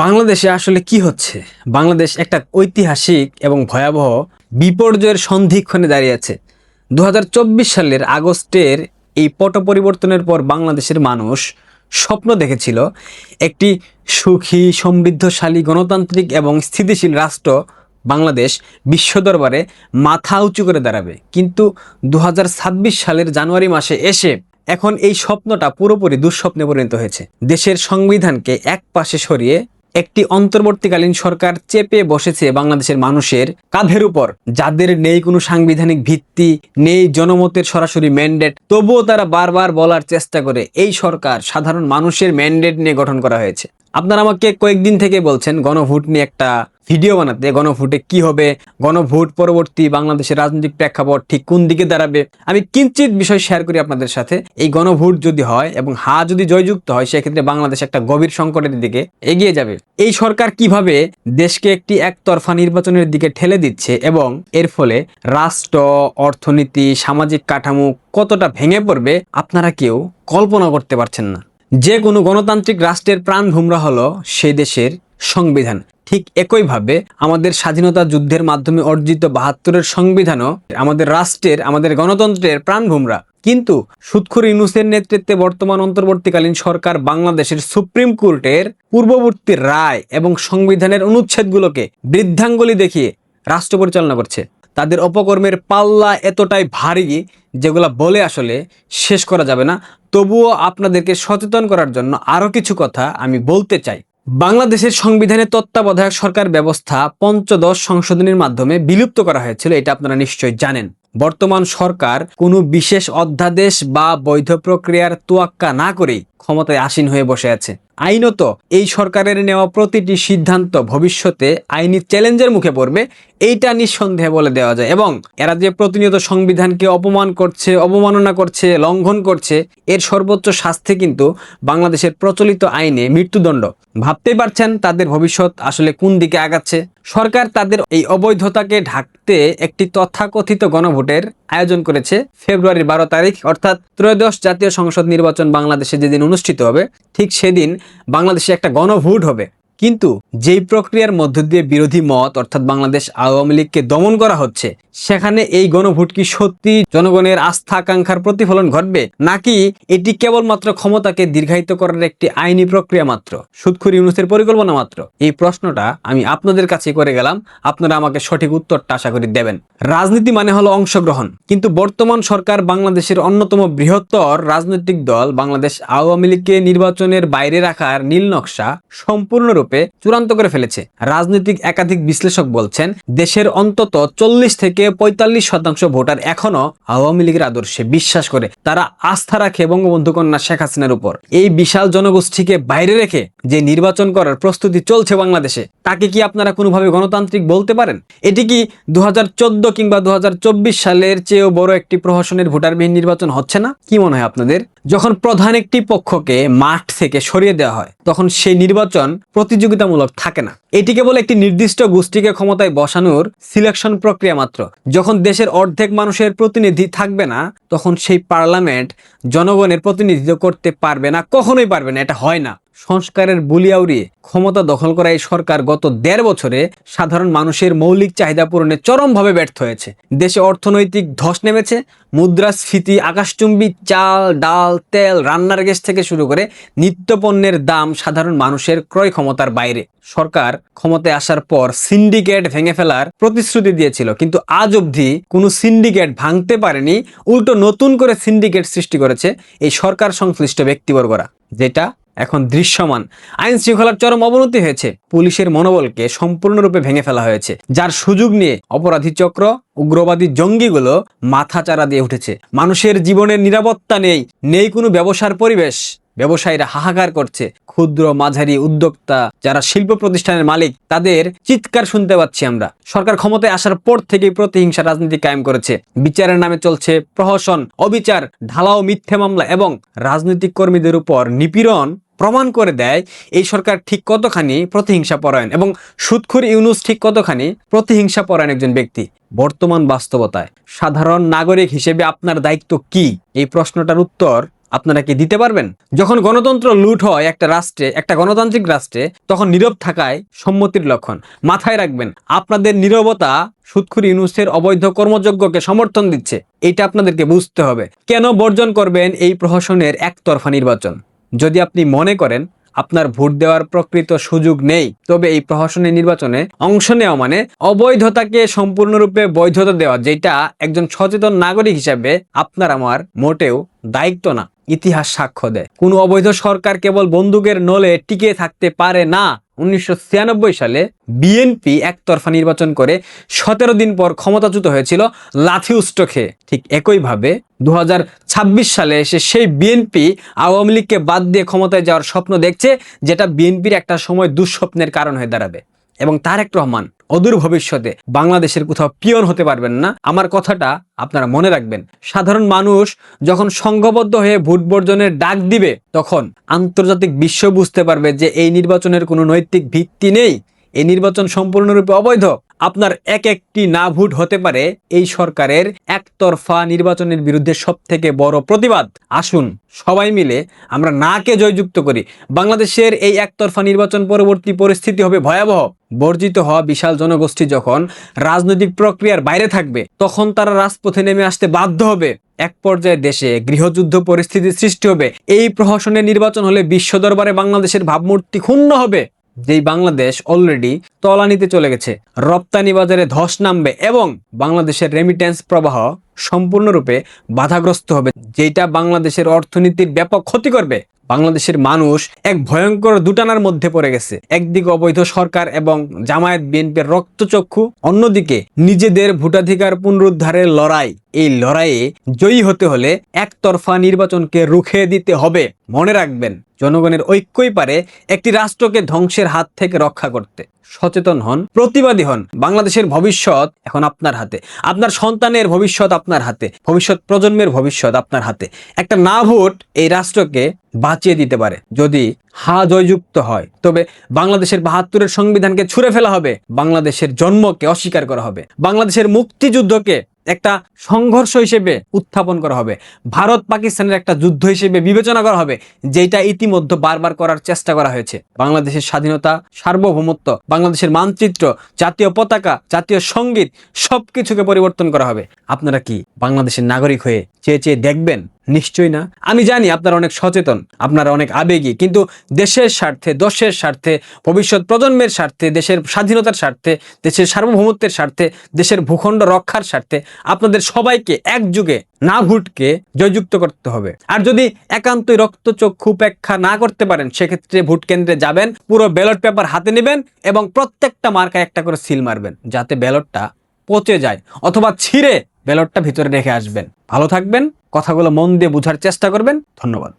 বাংলাদেশে আসলে কি হচ্ছে? বাংলাদেশ একটা ঐতিহাসিক এবং ভয়াবহ বিপর্যয়ের সন্ধিক্ষণে দাঁড়িয়ে আছে। দু হাজার চব্বিশ সালের আগস্টের এই পট পরিবর্তনের পর বাংলাদেশের মানুষ স্বপ্ন দেখেছিল একটি সুখী, সমৃদ্ধশালী, গণতান্ত্রিক এবং স্থিতিশীল রাষ্ট্র বাংলাদেশ বিশ্ব দরবারে মাথা উঁচু করে দাঁড়াবে। কিন্তু দু হাজার ছাব্বিশ সালের জানুয়ারি মাসে এসে এখন এই স্বপ্নটা পুরোপুরি দুঃস্বপ্নে পরিণত হয়েছে। দেশের সংবিধানকে এক পাশে সরিয়ে একটি অন্তর্বর্তীকালীন সরকার চেপে বসেছে বাংলাদেশের মানুষের কাঁধের উপর। যাদের নেই কোনো সাংবিধানিক ভিত্তি, নেই জনমতের সরাসরি ম্যান্ডেট তবুও তারা বারবার বলার চেষ্টা করে এই সরকার সাধারণ মানুষের ম্যান্ডেট নিয়ে গঠন করা হয়েছে। আপনারা আমাকে কয়েকদিন থেকে বলছেন গণভোট নিয়ে একটা ভিডিও বানাতে, গণভোটে কি হবে, গণভোট পরবর্তী বাংলাদেশের রাজনৈতিক প্রেক্ষাপট ঠিক কোন দিকে দাঁড়াবে, আমি কিঞ্চিত বিষয় শেয়ার করি আপনাদের সাথে। এই গণভোট যদি হয় এবং হা যদি জয়যুক্ত হয়, সেক্ষেত্রে বাংলাদেশ একটা গভীর সংকটের দিকে এগিয়ে যাবে। এই সরকার কীভাবে দেশকে একটি একতরফা নির্বাচনের দিকে ঠেলে দিচ্ছে এবং এর ফলে রাষ্ট্র, অর্থনীতি, সামাজিক কাঠামো কতটা ভেঙে পড়বে, আপনারা কেউ কল্পনা করতে পারছেন না। যে কোনো গণতান্ত্রিক রাষ্ট্রের প্রাণ ভুমরা হলো সে দেশের সংবিধান। ঠিক একইভাবে আমাদের স্বাধীনতা যুদ্ধের মাধ্যমে অর্জিত বাহাত্তরের সংবিধানও আমাদের রাষ্ট্রের, আমাদের গণতন্ত্রের প্রাণ ভুমরা কিন্তু সুৎখুর ইউনুসের নেতৃত্বে বর্তমান অন্তর্বর্তীকালীন সরকার বাংলাদেশের সুপ্রিম কোর্টের পূর্ববর্তী রায় এবং সংবিধানের অনুচ্ছেদগুলোকে বৃদ্ধাঙ্গুলি দেখিয়ে রাষ্ট্র পরিচালনা করছে। তাদের অপকর্মের পাল্লা এতটাই ভারী যেগুলো বলে আসলে শেষ করা যাবে না। তবুও আপনাদেরকে সচেতন করার জন্য আরও কিছু কথা আমি বলতে চাই। বাংলাদেশের সংবিধানে তত্ত্বাবধায়ক সরকার ব্যবস্থা পঞ্চদশ সংশোধনীর মাধ্যমে বিলুপ্ত করা হয়েছিল, এটা আপনারা নিশ্চয়ই জানেন। বর্তমান সরকার কোনো বিশেষ অধ্যাদেশ বা বৈধ প্রক্রিয়ার তোয়াক্কা না করেই ক্ষমতায় আসীন হয়ে বসে আছে। আইনত এই সরকারের নেওয়া প্রতিটি সিদ্ধান্ত ভবিষ্যতে আইনি চ্যালেঞ্জের মুখে পড়বে, এইটা নিঃসন্দেহে বলে দেওয়া যায়। এবং এরা যে প্রতিনিয়ত সংবিধানকে অপমান করছে, অবমাননা করছে, লঙ্ঘন করছে, এর সর্বোচ্চ শাস্তি কিন্তু বাংলাদেশের প্রচলিত আইনে মৃত্যুদণ্ড। ভাবতেই পারছেন তাদের ভবিষ্যৎ আসলে কোন দিকে আগাচ্ছে? সরকার তাদের এই অবৈধতাকে ঢাকতে একটি তথাকথিত গণভোটের আয়োজন করেছে ফেব্রুয়ারির বারো তারিখ, অর্থাৎ ত্রয়োদশ জাতীয় সংসদ নির্বাচন বাংলাদেশে যেদিন অনুষ্ঠিত হবে ঠিক সেদিন বাংলাদেশে একটা গণভোট হবে। কিন্তু যেই প্রক্রিয়ার মধ্য দিয়ে বিরোধী মত, অর্থাৎ বাংলাদেশ আওয়ামী লীগকে দমন করা হচ্ছে, সেখানে এই গণভোট কি সত্যি জনগণের আস্থা, আকাঙ্ক্ষার প্রতিফলন ঘটবে? নাকি এটি কেবলমাত্র ক্ষমতাকে দীর্ঘায়িত করার একটি আইনি প্রক্রিয়া মাত্র? সুদখুর ইউনুসের পরিকল্পনা মাত্র? এই প্রশ্নটা আমি আপনাদের কাছে করে গেলাম, আপনারা আমাকে সঠিক উত্তরটা আশা করি দেবেন। রাজনীতি মানে হলো অংশগ্রহণ। কিন্তু বর্তমান সরকার বাংলাদেশের অন্যতম বৃহত্তর রাজনৈতিক দল, বাংলাদেশ আওয়ামী লীগকে নির্বাচনের বাইরে রাখার নীল নকশা সম্পূর্ণরূপে চূড়ান্ত করে ফেলেছে। রাজনৈতিক একাধিক বিশ্লেষক বলছেন, দেশের অন্তত চল্লিশ থেকে পঁয়তাল্লিশ শতাংশ ভোটার এখনও আওয়ামী লীগের আদর্শে বিশ্বাস করে। তারা আস্থা রাখে বঙ্গবন্ধু কন্যা শেখ হাসিনার উপর। এই বিশাল জনগোষ্ঠীকে বাইরে রেখে যে নির্বাচন করার প্রস্তুতি চলছে বাংলাদেশে, তাকে কি আপনারা কোনোভাবে গণতান্ত্রিক বলতে পারেন? এটি কি দু হাজার চোদ্দ কিংবা দু হাজার চব্বিশ সালের চেয়েও বড় একটি প্রহসনের ভোটারবিহীন নির্বাচন হচ্ছে না? কি মনে হয় আপনাদের? যখন প্রধান একটি পক্ষকে মাঠ থেকে সরিয়ে দেওয়া হয়, তখন সেই নির্বাচন প্রতিযোগিতামূলক থাকে না। এটি কেবল একটি নির্দিষ্ট গোষ্ঠীকে ক্ষমতায় বসানোর সিলেকশন প্রক্রিয়া মাত্র। যখন দেশের অর্ধেক মানুষের প্রতিনিধি থাকবে না, তখন সেই পার্লামেন্ট জনগণের প্রতিনিধিত্ব করতে পারবে না, কখনোই পারবে না, এটা হয় না। সংস্কারের বুলিয়া উড়িয়ে ক্ষমতা দখল করা এই সরকার গত দেড় বছরে সাধারণ মানুষের মৌলিক চাহিদা পূরণে চরমভাবে ব্যর্থ হয়েছে। দেশে অর্থনৈতিক ধস নেমেছে, মুদ্রাস্ফীতি, আকাশচুম্বী চাল, ডাল, তেল, রান্নার গ্যাস থেকে শুরু করে নিত্যপণ্যের দাম সাধারণ মানুষের ক্রয় ক্ষমতার বাইরে। সরকার ক্ষমতায় আসার পর সিন্ডিকেট ভেঙে ফেলার প্রতিশ্রুতি দিয়েছিল, কিন্তু আজ অবধি কোনো সিন্ডিকেট ভাঙতে পারেনি, উল্টো নতুন করে সিন্ডিকেট সৃষ্টি করেছে এই সরকার সংশ্লিষ্ট ব্যক্তিবর্গরা। যেটা এখন দৃশ্যমান। আইন শৃঙ্খলার চরম অবনতি হয়েছে। পুলিশের মনোবলকে সম্পূর্ণরূপে ভেঙে ফেলা হয়েছে। যার সুযোগ নিয়ে অপরাধী চক্র, উগ্রবাদী জঙ্গিগুলো মাথা চারা দিয়ে উঠেছে। মানুষের জীবনের নিরাপত্তা নেই নেই কোনো ব্যবসার পরিবেশ। ব্যবসায়ীরা হাহাকার করছে। ক্ষুদ্র মাঝারি উদ্যোক্তা যারা শিল্প প্রতিষ্ঠানের মালিক, তাদের চিৎকার শুনতে পাচ্ছি আমরা। সরকার ক্ষমতায় আসার পর থেকেই প্রতিহিংসা রাজনীতি কায়েম করেছে। বিচারের নামে চলছে প্রহসন, অবিচার, ঢালাও মিথ্যে মামলা এবং রাজনৈতিক কর্মীদের উপর নিপীড়ন প্রমাণ করে দেয় এই সরকার ঠিক কতখানি প্রতিহিংসা পরায়ণ এবং সুৎখুর ইউনুস ঠিক কতখানি প্রতিহিংসা পরায়ণ একজন ব্যক্তি? বর্তমান বাস্তবতায় সাধারণ নাগরিক হিসেবে আপনার দায়িত্ব কি? এই প্রশ্নটার উত্তর আপনারা কি দিতে পারবেন? যখন গণতন্ত্র লুট হয় একটা রাষ্ট্রে, একটা গণতান্ত্রিক রাষ্ট্রে, তখন নীরব থাকায় সম্মতির লক্ষণ। মাথায় রাখবেন, আপনাদের নীরবতা সুৎখুর ইউনুসের অবৈধ কর্মযজ্ঞকে সমর্থন দিচ্ছে। এটা আপনাদেরকে বুঝতে হবে। কেন বর্জন করবেন এই প্রহসনের একতরফা নির্বাচন? যদি আপনি মনে করেন, আপনার ভোট দেওয়ার প্রকৃত সুযোগ নেই, তবে এই প্রহসনের নির্বাচনে অংশ নেওয়া মানে অবৈধতাকে সম্পূর্ণরূপে বৈধতা দেওয়া, যেটা একজন সচেতন নাগরিক হিসাবে আপনার আমার মোটেও দায়িত্ব না। ইতিহাস সাক্ষ্য দেয়। কোনো অবৈধ সরকার কেবল বন্দুকের নলে টিকে থাকতে পারে না। উনিশশো ছিয়ানব্বই সালে বিএনপি একতরফা নির্বাচন করে সতেরো দিন পর ক্ষমতাচ্যুত হয়েছিল লাথি উষ্ট খেয়ে ঠিক একইভাবে দু হাজার ছাব্বিশ সালে এসে সেই বিএনপি আওয়ামী লীগকে বাদ দিয়ে ক্ষমতায় যাওয়ার স্বপ্ন দেখছে, যেটা বিএনপির একটা সময় দুঃস্বপ্নের কারণ হয়ে দাঁড়াবে। এবং তারেক রহমান অদূর ভবিষ্যতে বাংলাদেশের কোথাও পিয়ন হতে পারবেন না। আমার কথাটা আপনারা মনে রাখবেন। সাধারণ মানুষ যখন সংঘবদ্ধ হয়ে ভোট বর্জনের ডাক দিবে, তখন আন্তর্জাতিক বিশ্ব বুঝতে পারবে যে এই নির্বাচনের কোনো নৈতিক ভিত্তি নেই। এই নির্বাচন সম্পূর্ণরূপে অবৈধ। আপনার এক একটি না ভোট হতে পারে এই সরকারের একতরফা নির্বাচনের বিরুদ্ধে সব থেকে বড় প্রতিবাদ। আসুন সবাই মিলে আমরা নাকে জয়যুক্ত করি। বাংলাদেশের এই একতরফা নির্বাচন পরবর্তী পরিস্থিতি হবে ভয়াবহ। বর্জিত হওয়া বিশাল জনগোষ্ঠী যখন রাজনৈতিক প্রক্রিয়ার বাইরে থাকবে, তখন তারা রাজপথে নেমে আসতে বাধ্য হবে। এক পর্যায়ে দেশে গৃহযুদ্ধ পরিস্থিতির সৃষ্টি হবে। এই প্রহসনের নির্বাচন হলে বিশ্ব দরবারে বাংলাদেশের ভাবমূর্তি ক্ষুণ্ণ হবে। যেই বাংলাদেশ অলরেডি তলানিতে চলে গেছে। রপ্তানি বাজারে ধস নামবে এবং বাংলাদেশের রেমিটেন্স প্রবাহ সম্পূর্ণরূপে বাধাগ্রস্ত হবে যেটা বাংলাদেশের অর্থনীতির ব্যাপক ক্ষতি করবে। বাংলাদেশের মানুষ এক ভয়ঙ্কর দুটানার মধ্যে পড়ে গেছে। একদিকে অবৈধ সরকার এবং জামায়াত বিএনপির রক্তচক্ষু, অন্যদিকে নিজেদের ভোটাধিকার পুনরুদ্ধারের লড়াই। এই লড়াইয়ে জয়ী হতে হলে একতরফা নির্বাচনকে রুখে দিতে হবে, মনে রাখবেন। জনগণের ঐক্যই পারে একটি রাষ্ট্রকে ধ্বংসের হাত থেকে রক্ষা করতে। সচেতন হন, প্রতিবাদী হন। বাংলাদেশের ভবিষ্যৎ এখন আপনার হাতে। আপনার সন্তানের ভবিষ্যৎ আপনার হাতে। ভবিষ্যৎ প্রজন্মের ভবিষ্যৎ আপনার হাতে। একটা না ভোট এই রাষ্ট্রকে বাঁচিয়ে দিতে পারে। যদি হা জয়যুক্ত হয়, তবে বাংলাদেশের বাহাত্তরের সংবিধানকে ছুঁড়ে ফেলা হবে। বাংলাদেশের জন্মকে অস্বীকার করা হবে। বাংলাদেশের মুক্তিযুদ্ধকে একটা সংঘর্ষ হিসেবে উত্থাপন করা হবে। ভারত পাকিস্তানের একটা যুদ্ধ হিসেবে বিবেচনা করা হবে যেটা ইতিমধ্যে বারবার করার চেষ্টা করা হয়েছে। বাংলাদেশের স্বাধীনতা, সার্বভৌমত্ব, বাংলাদেশের মানচিত্র, জাতীয় পতাকা, জাতীয় সংগীত সবকিছুকে পরিবর্তন করা হবে। আপনারা কি বাংলাদেশের নাগরিক হয়ে চেয়ে চেয়ে দেখবেন? নিশ্চয়ই না। আমি জানি আপনারা অনেক সচেতন, আপনারা অনেক আবেগী, কিন্তু দেশের স্বার্থে দশের স্বার্থে, ভবিষ্যৎ প্রজন্মের স্বার্থে, দেশের স্বাধীনতার স্বার্থে, দেশের সার্বভৌমত্বের স্বার্থে, দেশের ভূখণ্ড রক্ষার স্বার্থে আপনাদের সবাইকে একযুগে, না ভোটকে জয়যুক্ত করতে হবে। আর যদি একান্তই রক্তচক্ষু উপেক্ষা না করতে পারেন, সেক্ষেত্রে ভোট কেন্দ্রে যাবেন, পুরো ব্যালট পেপার হাতে নেবেন এবং প্রত্যেকটা মার্কায় একটা করে সিল মারবেন, যাতে ব্যালটটা পচে যায় অথবা ছিঁড়ে ব্যালটটা ভিতরে রেখে আসবেন। ভালো থাকবেন কথাগুলো মন দিয়ে বোঝার চেষ্টা করবেন। ধন্যবাদ।